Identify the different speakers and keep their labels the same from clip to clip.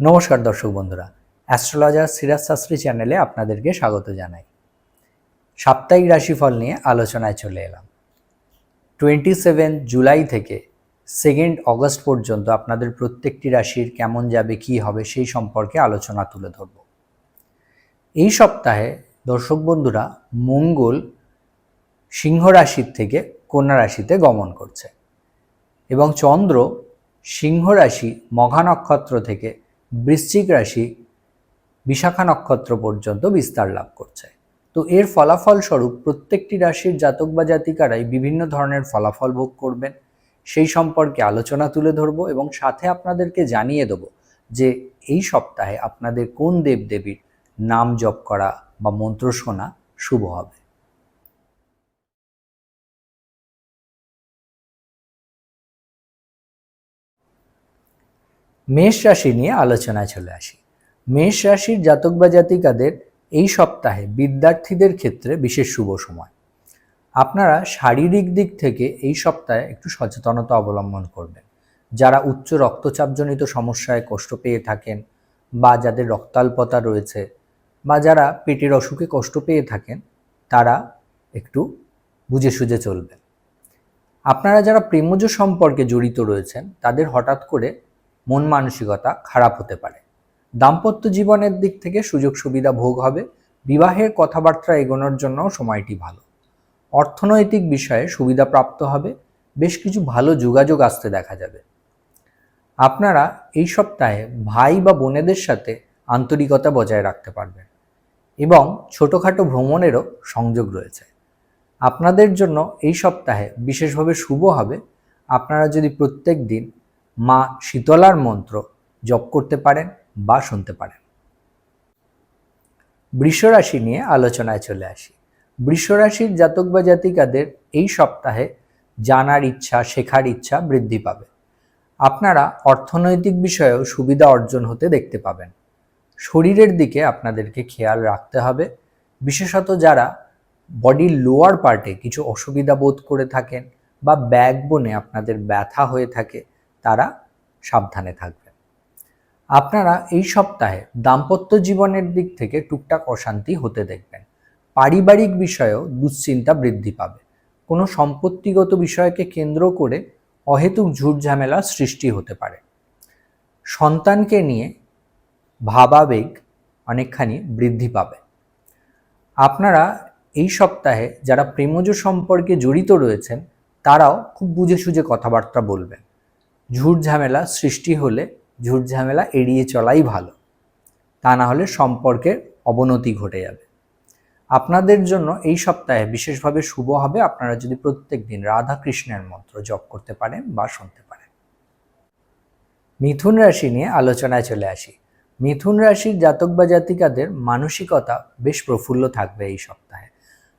Speaker 1: নমস্কার দর্শক বন্ধুরা। অ্যাস্ট্রোলজার সিরাজ শাস্ত্রী চ্যানেলে আপনাদেরকে স্বাগত জানাই। সাপ্তাহিক রাশিফল নিয়ে আলোচনায় চলে এলাম। টোয়েন্টি সেভেন জুলাই থেকে সেকেন্ড অগস্ট পর্যন্ত আপনাদের প্রত্যেকটি রাশির কেমন যাবে, কি হবে, সেই সম্পর্কে আলোচনা তুলে ধরব। এই সপ্তাহে দর্শক বন্ধুরা, মঙ্গল সিংহ রাশির থেকে কন্যা রাশিতে গমন করছে এবং চন্দ্র সিংহ রাশি মঘা নক্ষত্র থেকে বৃশ্চিক রাশি বিশাখা নক্ষত্র পর্যন্ত বিস্তার লাভ করছে। তো এর ফলাফল স্বরূপ প্রত্যেকটি রাশির জাতক বা জাতিকারাই বিভিন্ন ধরনের ফলাফল ভোগ করবেন। সেই সম্পর্কে আলোচনা তুলে ধরব এবং সাথে আপনাদেরকে জানিয়ে দেব যে এই সপ্তাহে আপনাদের কোন দেবদেবীর নাম জপ করা বা মন্ত্র শোনা শুভ হবে। মেষ রাশি নিয়ে আলোচনায় চলে আসি। মেষ রাশির জাতক বা জাতিকাদের এই সপ্তাহে বিদ্যার্থীদের ক্ষেত্রে বিশেষ শুভ সময়। আপনারা শারীরিক দিক থেকে এই সপ্তাহে একটু সচেতনতা অবলম্বন করবেন। যারা উচ্চ রক্তচাপজনিত সমস্যায় কষ্ট পেয়ে থাকেন বা যাদের রক্তাল্পতা রয়েছে বা যারা পেটের অসুখে কষ্ট পেয়ে থাকেন, তারা একটু বুঝে সুঝে চলবেন। আপনারা যারা প্রেমজ সম্পর্কে জড়িত রয়েছেন, তাদের হঠাৎ করে মন মানসিকতা খারাপ হতে পারে। দাম্পত্য জীবনের দিক থেকে সুযোগ সুবিধা ভোগ হবে। বিবাহের কথাবার্তা এগোনোর জন্য সময়টি ভালো। অর্থনৈতিক বিষয়ে সুবিধা প্রাপ্ত হবে। বেশ কিছু ভালো যোগাযোগ আসতে দেখা যাবে। আপনারা এই সপ্তাহে ভাই বা বোনেদের সাথে আন্তরিকতা বজায় রাখতে পারবেন এবং ছোটোখাটো ভ্রমণেরও সংযোগ রয়েছে। আপনাদের জন্য এই সপ্তাহে বিশেষভাবে শুভ হবে। আপনারা যদি প্রত্যেক দিন মা শীতলার মন্ত্র জপ করতে পারেন বা শুনতে পারেন। বৃষরাশি নিয়ে আলোচনায় চলে আসি। বৃষরাশির জাতক বা জাতিকাদের এই সপ্তাহে জানার ইচ্ছা, শেখার ইচ্ছা বৃদ্ধি পাবে। আপনারা অর্থনৈতিক বিষয়েও সুবিধা অর্জন হতে দেখতে পাবেন। শরীরের দিকে আপনাদেরকে খেয়াল রাখতে হবে। বিশেষত যারা বডির লোয়ার পার্টে কিছু অসুবিধা বোধ করে থাকেন বা ব্যাক বনে আপনাদের ব্যথা হয়ে থাকে তারা সাবধানে থাকবেন আপনারা এই সপ্তাহে দাম্পত্য জীবনের দিক থেকে টুকটাক অশান্তি হতে দেখবেন। পারিবারিক বিষয়েও দুশ্চিন্তা বৃদ্ধি পাবে। কোনো সম্পত্তিগত বিষয়কে কেন্দ্র করে অহেতুক ঝুট ঝামেলা সৃষ্টি হতে পারে। সন্তানকে নিয়ে ভাবাবেগ অনেকখানি বৃদ্ধি পাবে। আপনারা এই সপ্তাহে যারা প্রেমজ সম্পর্কে জড়িত রয়েছেন, তারাও খুব বুঝে সুঝে কথাবার্তা বলবেন। ঝুট ঝামেলা সৃষ্টি হলে ঝুট ঝামেলা এড়িয়ে চলাই ভালো। তা না হলে সম্পর্কের অবনতি ঘটে যাবে। আপনাদের জন্য এই সপ্তাহে বিশেষভাবে শুভ হবে আপনারা যদি প্রত্যেক দিন রাধা কৃষ্ণের মন্ত্র জপ করতে পারেন বা শুনতে পারেন। মিথুন রাশি নিয়ে আলোচনায় চলে আসি। মিথুন রাশির জাতক বা জাতিকাদের মানসিকতা বেশ প্রফুল্ল থাকবে এই সপ্তাহে।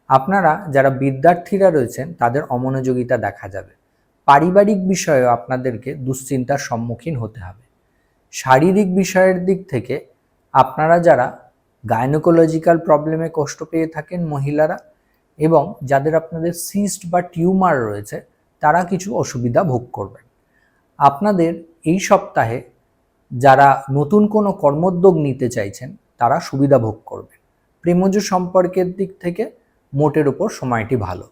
Speaker 1: আপনারা যারা বিদ্যার্থীরা রয়েছেন তাদের অমনোযোগিতা দেখা যাবে। পারিবারিক বিষয়েও আপনাদেরকে দুশ্চিন্তার সম্মুখীন হতে হবে। শারীরিক বিষয়ের দিক থেকে আপনারা যারা গাইনোকোলজিক্যাল প্রবলেমে কষ্ট পেয়ে থাকেন মহিলারা এবং যাদের আপনাদের সিস্ট বা টিউমার রয়েছে, তারা কিছু অসুবিধা ভোগ করবেন। আপনাদের এই সপ্তাহে যারা নতুন কোনো কর্মোদ্যোগ নিতে চাইছেন, তারা সুবিধা ভোগ করবেন। প্রেমজ সম্পর্কের দিক থেকে মোটের ওপর সময়টি ভালো।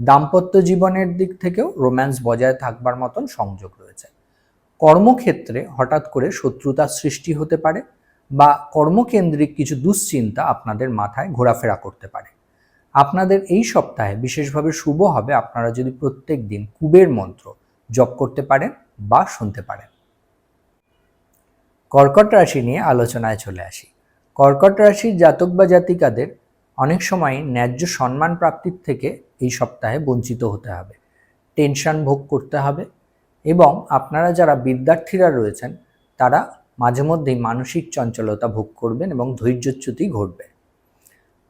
Speaker 1: দাম্পত্য জীবনের দিক থেকেও রোম্যান্স বজায় থাকবার মতন সংযোগ রয়েছে। কর্মক্ষেত্রে হঠাৎ করে শত্রুতা সৃষ্টি হতে পারে বা কর্মকেন্দ্রিক কিছু দুশ্চিন্তা আপনাদের মাথায় ঘোরাফেরা করতে পারে। আপনাদের এই সপ্তাহে বিশেষভাবে শুভ হবে আপনারা যদি প্রত্যেক দিন কুবের মন্ত্র জপ করতে পারেন বা শুনতে পারেন। কর্কট রাশি নিয়ে আলোচনায় চলে আসি। কর্কট রাশির জাতক বা জাতিকাদের অনেক সময় ন্যায্য সম্মান প্রাপ্তির থেকে এই সপ্তাহে বঞ্চিত হতে হবে। টেনশন ভোগ করতে হবে এবং আপনারা যারা বিদ্যার্থীরা রয়েছেন, তারা মাঝে মধ্যেই মানসিক চঞ্চলতা ভোগ করবেন এবং ধৈর্যচ্যুতি ঘটবে।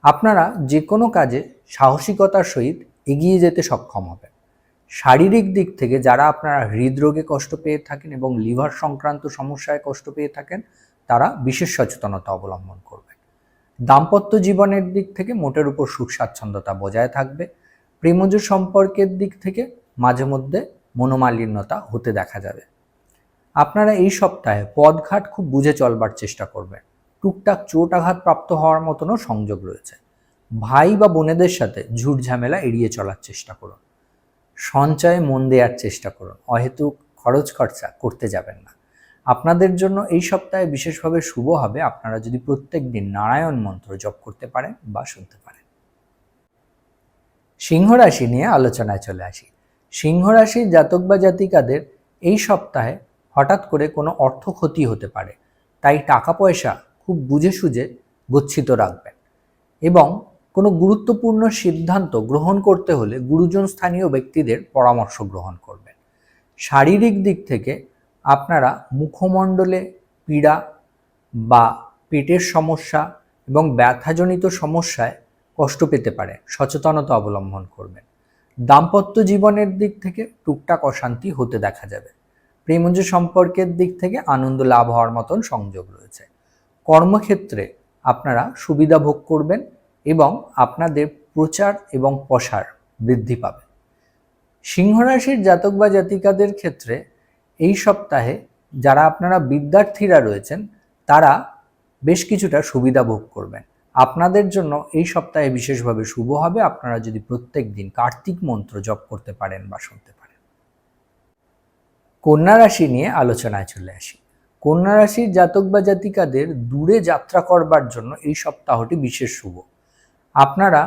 Speaker 1: আপনারা যে কোনো কাজে সাহসিকতার সহিত এগিয়ে যেতে সক্ষম হবেন। শারীরিক দিক থেকে যারা আপনারা হৃদরোগে কষ্ট পেয়ে থাকেন এবং লিভার সংক্রান্ত সমস্যায় কষ্ট পেয়ে থাকেন, তারা বিশেষ সচেতনতা অবলম্বন করবেন। দাম্পত্য জীবনের দিক থেকে মোটের উপর সুখ, স্বাচ্ছন্দ্যতা বজায় থাকবে। প্রেমজ সম্পর্কের দিক থেকে মাঝে মধ্যে মনোমালিন্যতা হতে দেখা যাবে। আপনারা এই সপ্তাহে পদঘাট খুব বুঝে চলবার চেষ্টা করবেন। টুকটাক চোট আঘাত প্রাপ্ত হওয়ার মতনও সংযোগ রয়েছে। ভাই বা বোনেদের সাথে ঝুট ঝামেলা এড়িয়ে চলার চেষ্টা করুন। সঞ্চয়ে মন দেওয়ার চেষ্টা করুন। অহেতুক খরচ খরচা করতে যাবেন না। আপনাদের জন্য এই সপ্তাহে বিশেষভাবে শুভ হবে আপনারা যদি প্রত্যেক দিন নারায়ণ মন্ত্র জপ করতে পারেন বা শুনতে পারেন। সিংহ রাশি নিয়ে আলোচনায় চলে আসি। সিংহ রাশির জাতক বা জাতিকাদের এই সপ্তাহে হঠাৎ করে কোনো অর্থ ক্ষতি হতে পারে, তাই টাকা পয়সা খুব বুঝে সুঝে গচ্ছিত রাখবেন এবং কোনো গুরুত্বপূর্ণ সিদ্ধান্ত গ্রহণ করতে হলে গুরুজন স্থানীয় ব্যক্তিদের পরামর্শ গ্রহণ করবেন। শারীরিক দিক থেকে আপনারা মুখমণ্ডলে পীড়া বা পেটের সমস্যা এবং ব্যথাজনিত সমস্যায় কষ্ট পেতে পারে। সচেতনতা অবলম্বন করবেন। দাম্পত্য জীবনের দিক থেকে টুকটাক অশান্তি হতে দেখা যাবে। প্রেমজ সম্পর্কের দিক থেকে আনন্দ লাভ হওয়ার মতন সংযোগ রয়েছে। কর্মক্ষেত্রে আপনারা সুবিধা ভোগ করবেন এবং আপনাদের প্রচার এবং প্রসার বৃদ্ধি পাবে। সিংহরাশির জাতক বা জাতিকাদের ক্ষেত্রে এই সপ্তাহে যারা আপনারা বিদ্যার্থীরা রয়েছেন, তারা বেশ কিছুটা সুবিধা ভোগ করবেন। আপনাদের জন্য এই সপ্তাহে বিশেষভাবে শুভ হবে। আপনারা যদি প্রত্যেক দিন কার্তিক মন্ত্র জপ করতে পারেন বা শুনতে পারেন। কন্যা রাশি নিয়ে আলোচনায় চলে আসি। কন্যা রাশির জাতক বা জাতিকাদের দূরে যাত্রা করবার জন্য এই সপ্তাহটি বিশেষ শুভ। আপনারা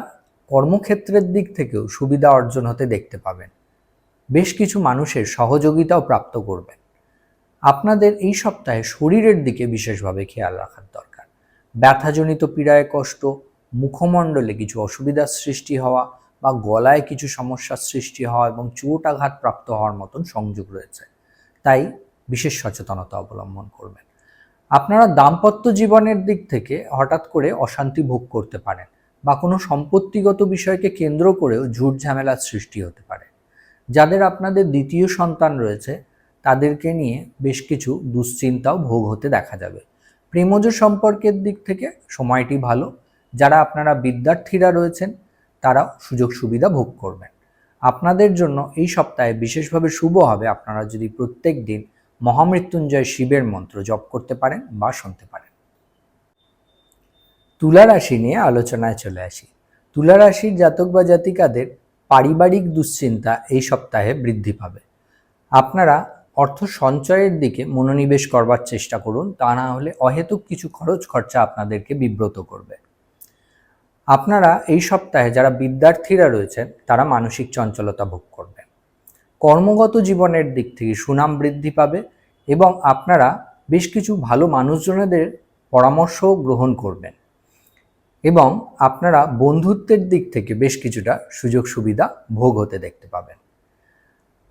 Speaker 1: কর্মক্ষেত্রের দিক থেকেও সুবিধা অর্জন হতে দেখতে পাবেন। বেশ কিছু মানুষের সহযোগিতাও প্রাপ্ত করবেন। আপনাদের এই সপ্তাহে শরীরের দিকে বিশেষভাবে খেয়াল রাখার দরকার। ব্যথাজনিত পীড়ায় কষ্ট, মুখমণ্ডলে কিছু অসুবিধার সৃষ্টি হওয়া বা গলায় কিছু সমস্যার সৃষ্টি হওয়া এবং চোট আঘাত প্রাপ্ত হওয়ার মতন সংযোগ রয়েছে। তাই বিশেষ সচেতনতা অবলম্বন করবেন। আপনারা দাম্পত্য জীবনের দিক থেকে হঠাৎ করে অশান্তি ভোগ করতে পারেন বা কোনো সম্পত্তিগত বিষয়কে কেন্দ্র করেও ঝুট ঝামেলার সৃষ্টি হতে পারে। যাদের আপনাদের দ্বিতীয় সন্তান রয়েছে, তাদেরকে নিয়ে বেশ কিছু দুশ্চিন্তাও ভোগ হতে দেখা যাবে। প্রেমজ সম্পর্কের দিক থেকে সময়টি ভালো। যারা আপনারা বিদ্যার্থীরা রয়েছেন তারা সুযোগ সুবিধা ভোগ করবেন। আপনাদের জন্য এই সপ্তাহে বিশেষভাবে শুভ হবে। আপনারা যদি প্রত্যেক দিন মহামৃত্যুঞ্জয় শিবের মন্ত্র জপ করতে পারেন বা শুনতে পারেন। তুলা রাশি নিয়ে আলোচনায় চলে আসি। তুলা রাশির জাতক বা জাতিকাদের পারিবারিক দুশ্চিন্তা এই সপ্তাহে বৃদ্ধি পাবে। আপনারা অর্থ সঞ্চয়ের দিকে মনোনিবেশ করবার চেষ্টা করুন, তা না হলে অহেতুক কিছু খরচ খরচা আপনাদেরকে বিব্রত করবে। আপনারা এই সপ্তাহে যারা বিদ্যার্থীরা রয়েছেন, তারা মানসিক চঞ্চলতা ভোগ করবেন কর্মগত জীবনের দিক থেকে সুনাম বৃদ্ধি পাবে এবং আপনারা বেশ কিছু ভালো মানুষজনেদের পরামর্শও গ্রহণ করবেন। এবং আপনারা বন্ধুত্বের দিক থেকে বেশ কিছুটা সুযোগ সুবিধা ভোগ হতে দেখতে পাবেন।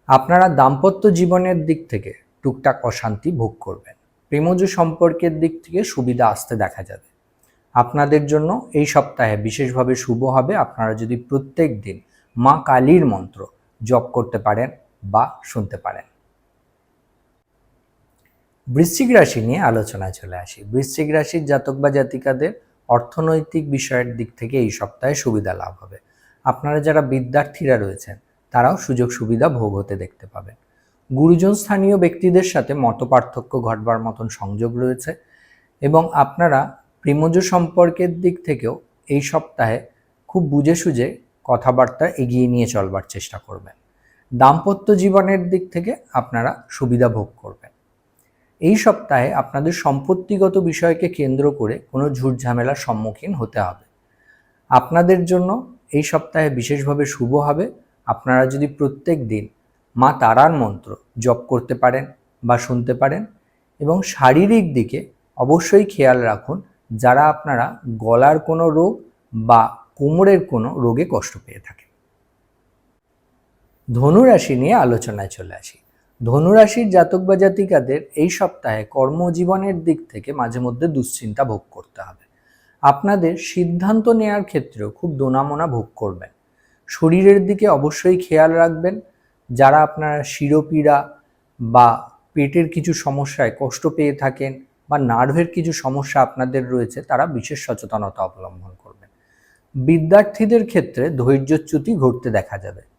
Speaker 1: আপনারা দাম্পত্য জীবনের দিক থেকে টুকটাক অশান্তি ভোগ করবেন। প্রেমজ সম্পর্কের দিক থেকে সুবিধা আসতে দেখা যাবে। আপনাদের জন্য এই সপ্তাহে বিশেষভাবে শুভ হবে আপনারা যদি প্রত্যেক দিন মা কালীর মন্ত্র জপ করতে পারেন বা শুনতে পারেন। বৃশ্চিক রাশি নিয়ে আলোচনায় চলে আসি। বৃশ্চিক রাশির জাতক বা জাতিকাদের অর্থনৈতিক বিষয়ের দিক থেকে এই সপ্তাহে সুবিধা লাভ হবে। আপনারা যারা বিদ্যার্থীরা রয়েছেন, তারাও সুযোগ সুবিধা ভোগ হতে দেখতে পাবেন। গুরুজন স্থানীয় ব্যক্তিদের সাথে মতপার্থক্য ঘটবার মতন সংযোগ রয়েছে এবং আপনারা প্রেমজ সম্পর্কের দিক থেকেও এই সপ্তাহে খুব বুঝে সুঝে কথাবার্তা এগিয়ে নিয়ে চলবার চেষ্টা করবেন। দাম্পত্য জীবনের দিক থেকে আপনারা সুবিধা ভোগ করবেন। এই সপ্তাহে আপনাদের সম্পত্তিগত বিষয়কে কেন্দ্র করে কোনো ঝুট ঝামেলার সম্মুখীন হতে হবে। আপনাদের জন্য এই সপ্তাহে বিশেষভাবে শুভ হবে। আপনারা যদি প্রত্যেক দিন মা তারার মন্ত্র জপ করতে পারেন বা শুনতে পারেন এবং শারীরিক দিকে অবশ্যই খেয়াল রাখুন, যারা আপনারা গলার কোনো রোগ বা কোমরের কোনো রোগে কষ্ট পেয়ে থাকেন। ধনুরাশি নিয়ে আলোচনায় চলে আসি। ধনুরাশির জাতক বা জাতিকাদের এই সপ্তাহে কর্মজীবনের দিক থেকে মাঝে মধ্যে দুশ্চিন্তা ভোগ করতে হবে। আপনাদের সিদ্ধান্ত নেওয়ার ক্ষেত্রেও খুব দোনামোনা ভোগ করবেন। শরীরের দিকে অবশ্যই খেয়াল রাখবেন। যারা আপনারা শিরোপীড়া বা পেটের কিছু সমস্যায় কষ্ট পেয়ে থাকেন বা নার্ভের কিছু সমস্যা আপনাদের রয়েছে, তারা বিশেষ সচেতনতা অবলম্বন করবেন। বিদ্যার্থীদের ক্ষেত্রে ধৈর্যচ্যুতি ঘটতে দেখা যাবে।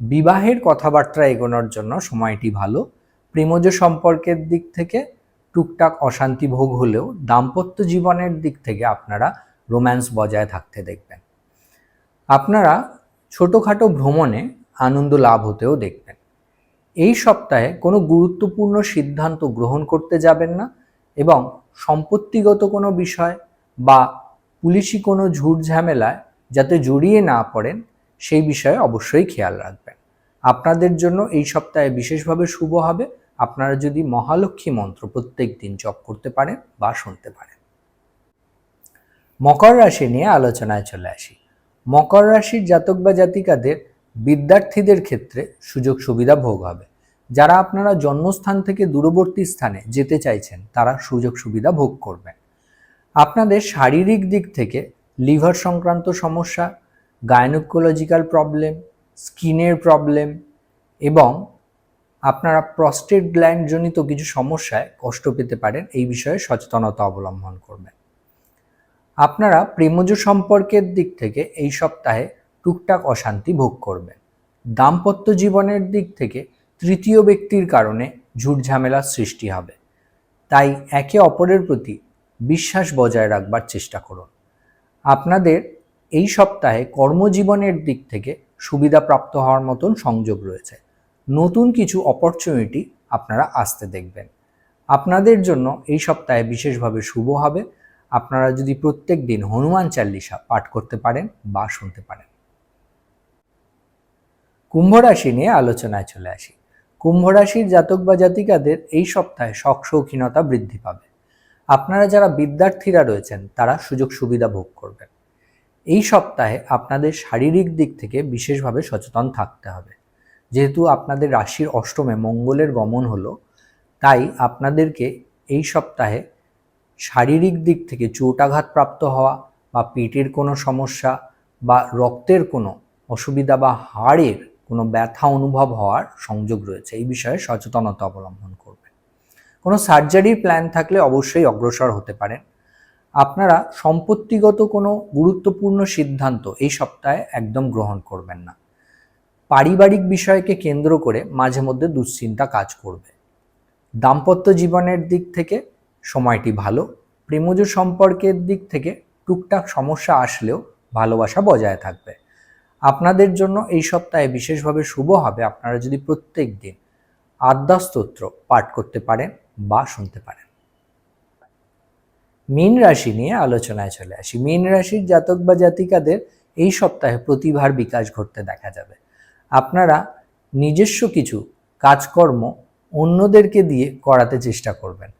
Speaker 1: বিবাহের কথাবার্তা এগোনোর জন্য সময়টি ভালো, প্রেমজ সম্পর্কের দিক থেকে টুকটাক অশান্তি ভোগ হলেও দাম্পত্য জীবনের দিক থেকে আপনারা রোম্যান্স বজায় থাকতে দেখবেন। আপনারা ছোটোখাটো ভ্রমণে আনন্দ লাভ হতেও দেখবেন। এই সপ্তাহে কোনো গুরুত্বপূর্ণ সিদ্ধান্ত গ্রহণ করতে যাবেন না এবং সম্পত্তিগত কোনো বিষয় বা পুলিশি কোনো ঝুট ঝামেলায় যাতে জড়িয়ে না পড়েন সেই বিষয়ে অবশ্যই খেয়াল রাখবেন। আপনাদের জন্য এই সপ্তাহে বিশেষভাবে শুভ হবে। আপনারা যদি মহালক্ষ্মী মন্ত্র প্রত্যেক দিন জপ করতে পারেন বা শুনতে পারেন। মকর রাশি নিয়ে আলোচনায় চলে আসি। মকর রাশির জাতক বা জাতিকাদের বিদ্যার্থীদের ক্ষেত্রে সুযোগ সুবিধা ভোগ হবে। যারা আপনারা জন্মস্থান থেকে দূরবর্তী স্থানে যেতে চাইছেন, তারা সুযোগ সুবিধা ভোগ করবেন। আপনাদের শারীরিক দিক থেকে লিভার সংক্রান্ত সমস্যা গায়নোকোলজিক্যাল প্রবলেম স্কিনের প্রবলেম এবং আপনারা প্রস্টেট গ্ল্যান্ড জনিত কিছু সমস্যায় কষ্ট পেতে পারেন, এই বিষয়ে সচেতনতা অবলম্বন করবেন। আপনারা প্রেমজ সম্পর্কের দিক থেকে এই সপ্তাহে টুকটাক অশান্তি ভোগ করবেন। দাম্পত্য জীবনের দিক থেকে তৃতীয় ব্যক্তির কারণে ঝুট ঝামেলার সৃষ্টি হবে। তাই একে অপরের প্রতি বিশ্বাস বজায় রাখবার চেষ্টা করুন। আপনাদের এই সপ্তাহে কর্মজীবনের দিক থেকে সুবিধা প্রাপ্ত হওয়ার মতন সংযোগ রয়েছে। নতুন কিছু অপরচুনিটি আপনারা আসতে দেখবেন। আপনাদের জন্য এই সপ্তাহে বিশেষভাবে শুভ হবে। আপনারা যদি প্রত্যেক দিন হনুমান চাল্লিশা পাঠ করতে পারেন বা শুনতে পারেন। কুম্ভ রাশি নিয়ে আলোচনায় চলে আসি। কুম্ভ রাশির জাতক বা জাতিকাদের এই সপ্তাহে শখ শৌখিনতা বৃদ্ধি পাবে। আপনারা যারা বিদ্যার্থীরা রয়েছেন, তারা সুযোগ সুবিধা ভোগ করবেন। এই সপ্তাহে আপনাদের শারীরিক দিক থেকে বিশেষভাবে সচেতন থাকতে হবে। যেহেতু আপনাদের রাশির অষ্টমে মঙ্গলের গমন হলো, তাই আপনাদেরকে এই সপ্তাহে শারীরিক দিক থেকে চোটাঘাত প্রাপ্ত হওয়া বা পেটের কোনো সমস্যা বা রক্তের কোনো অসুবিধা বা হাড়ের কোনো ব্যথা অনুভব হওয়ার সংযোগ রয়েছে। এই বিষয়ে সচেতনতা অবলম্বন করবেন কোনো সার্জারির প্ল্যান থাকলে অবশ্যই অগ্রসর হতে পারেন। আপনারা সম্পত্তিগত কোনো গুরুত্বপূর্ণ সিদ্ধান্ত এই সপ্তাহে একদম গ্রহণ করবেন না। পারিবারিক বিষয়কে কেন্দ্র করে মাঝে মধ্যে দুশ্চিন্তা কাজ করবে। দাম্পত্য জীবনের দিক থেকে সময়টি ভালো, প্রেমজ সম্পর্কের দিক থেকে টুকটাক সমস্যা আসলেও ভালোবাসা বজায় থাকবে। আপনাদের জন্য এই সপ্তাহে বিশেষভাবে শুভ হবে আপনারা যদি প্রত্যেক দিন আদ্যাস্তোত্র পাঠ করতে পারেন বা শুনতে পারেন। মীন রাশি নিয়ে আলোচনায় চলে আসি। মীন রাশির জাতক বা জাতিকাদের এই সপ্তাহে প্রতিভার বিকাশ ঘটতে দেখা যাবে। আপনারা নিজস্ব কিছু কাজকর্ম অন্যদেরকে দিয়ে করাতে চেষ্টা করবেন।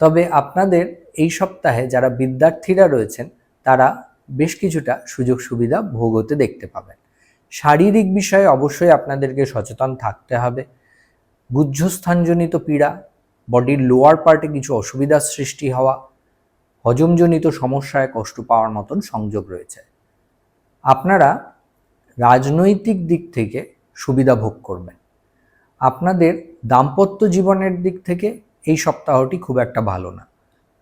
Speaker 1: তবে আপনাদের এই সপ্তাহে যারা বিদ্যার্থীরা রয়েছেন, তারা বেশ কিছুটা সুযোগ সুবিধা ভোগ হতে দেখতে পাবেন। শারীরিক বিষয়ে অবশ্যই আপনাদেরকে সচেতন থাকতে হবে। গুজ্জস্থানজনিত পীড়া, বডির লোয়ার পার্টে কিছু অসুবিধার সৃষ্টি হওয়া হজমজনিত সমস্যায় কষ্ট পাওয়ার মতন সংযোগ রয়েছে। আপনারা রাজনৈতিক দিক থেকে সুবিধা ভোগ করবেন। আপনাদের দাম্পত্য জীবনের দিক থেকে এই সপ্তাহটি খুব একটা ভালো না।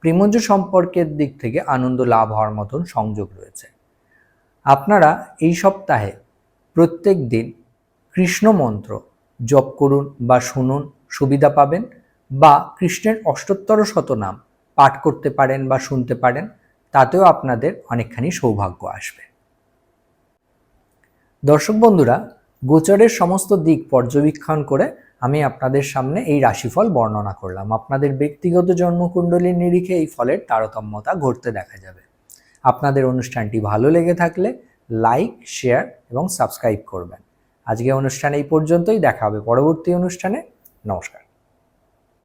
Speaker 1: প্রেমজ সম্পর্কের দিক থেকে আনন্দ লাভ হওয়ার মতন সংযোগ রয়েছে। আপনারা এই সপ্তাহে প্রত্যেক দিন কৃষ্ণ মন্ত্র জপ করুন বা শুনুন, সুবিধা পাবেন বা কৃষ্ণের অষ্টোত্তর শতনাম পাঠ করতে পারেন বা শুনতে পারেন, তাতেও আপনাদের অনেকখানি সৌভাগ্য আসবে। দর্শক বন্ধুরা, গোচরের সমস্ত দিক পর্যবেক্ষণ করে আমি আপনাদের সামনে এই রাশিফল বর্ণনা করলাম। আপনাদের ব্যক্তিগত জন্মকুণ্ডলীর নিরিখে এই ফলের তারতম্যতা ঘটতে দেখা যাবে। আপনাদের অনুষ্ঠানটি ভালো লেগে থাকলে লাইক, শেয়ার এবং সাবস্ক্রাইব করবেন। আজকে অনুষ্ঠান এই পর্যন্তই। দেখা হবে পরবর্তী অনুষ্ঠানে। নমস্কার।